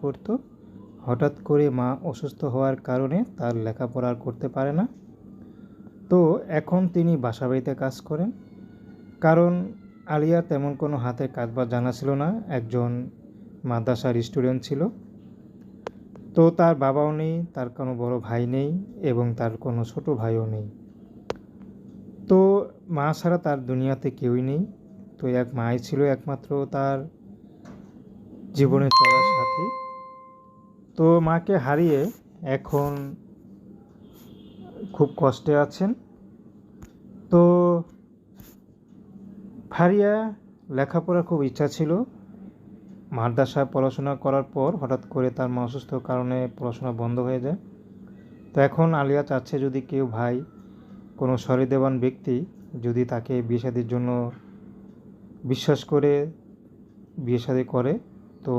করতো। হঠাৎ করে মা অসুস্থ হওয়ার কারণে তার লেখাপড়া করতে পারে না। তো এখন তিনি বাসা বাড়িতে কাজ করেন। কারণ আলিয়ার তেমন কোনো হাতে কাজ বা জানা ছিল না। একজন মাদ্রাসার স্টুডেন্ট ছিল। তো তার বাবাও নেই, তার কোনো বড় ভাই নেই এবং তার কোনো ছোট ভাইও নেই। তো মা ছাড়া তার দুনিয়াতে কেউই নেই। তো এক মাই ছিল একমাত্র তার জীবনে চলার সাথী। তো মাকে হারিয়ে এখন খুব কষ্টে আছেন। তো ফারিয়া লেখাপড়ার খুব ইচ্ছা ছিল। মাদ্রাসায় পড়াশোনা করার পর হঠাৎ করে তার মা অসুস্থ কারণে পড়াশোনা বন্ধ হয়ে যায়। তো এখন আলিয়া চাচ্ছে যদি কেউ ভাই, কোনো সহৃদয়বান ব্যক্তি যদি তাকে বিয়ে জন্য বিশ্বাস করে বিয়ে করে, তো